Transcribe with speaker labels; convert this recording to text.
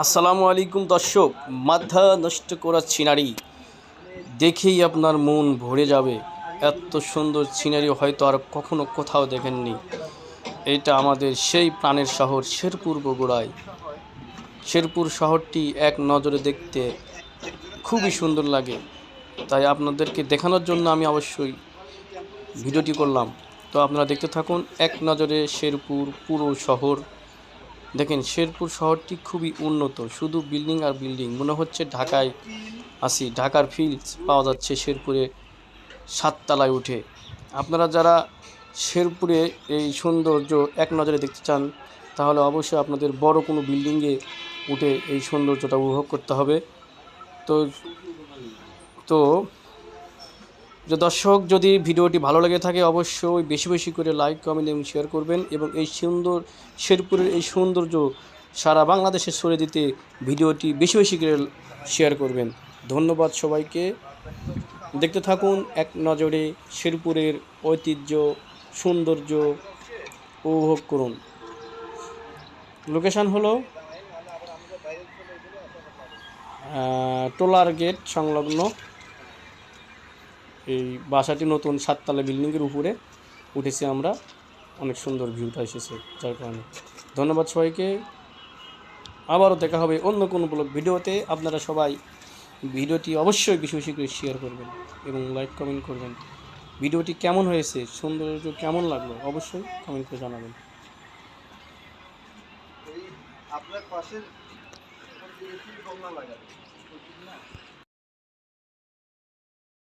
Speaker 1: আসসালামু আলাইকুম দর্শক, মাথা নষ্ট করা সিনারি দেখেই আপনার মন ভরে যাবে। এত সুন্দর সিনারি হয়তো আর কখনো কোথাও দেখেননি। এটা আমাদের সেই প্রাণের শহর, শেরপুর বগুড়ায়। শেরপুর শহরটি এক নজরে দেখতে খুবই সুন্দর লাগে। তাই আপনাদেরকে দেখানোর জন্য আমি অবশ্যই ভিডিওটি করলাম। তো আপনারা দেখতে থাকুন, এক নজরে শেরপুর পুরো শহর। দেখেন, শেরপুর শহরটি খুবই উন্নত। শুধু বিল্ডিং আর বিল্ডিং, মনে হচ্ছে ঢাকায় আসি ঢাকার ফিল্ডস পাওয়া যাচ্ছে শেরপুরে সাততলায় উঠে। আপনারা যারা শেরপুরে এই সৌন্দর্য এক নজরে দেখতে চান, তাহলে অবশ্যই আপনাদের বড় কোনো বিল্ডিংয়ে উঠে এই সৌন্দর্যটা উপভোগ করতে হবে। তো তো যে দর্শক, যদি ভিডিওটি ভালো লেগে থাকে, অবশ্যই বেশি বেশি করে লাইক, কমেন্ট এবং শেয়ার করবেন এবং এই সুন্দর শেরপুরের এই সৌন্দর্য সারা বাংলাদেশে ছড়িয়ে দিতে ভিডিওটি বেশি বেশি করে শেয়ার করবেন। ধন্যবাদ সবাইকে। দেখতে থাকুন এক নজরে শেরপুরের ঐতিহ্য, সৌন্দর্য উপভোগ করুন। লোকেশান হলো টোলার গেট সংলগ্ন এই বাসাটি নতুন সাততলা বিল্ডিংয়ের উপরে উঠেছি আমরা। অনেক সুন্দর ভিউটা এসেছে, যার কারণে। ধন্যবাদ সবাইকে। আবারও দেখা হবে অন্য কোনো ভিডিওতে। আপনারা সবাই ভিডিওটি অবশ্যই বেশি বেশি করে শেয়ার করবেন এবং লাইক কমেন্ট করবেন। ভিডিওটি কেমন হয়েছে, সৌন্দর্য কেমন লাগল, অবশ্যই কমেন্ট করে জানাবেন।
Speaker 2: আপনার পাশের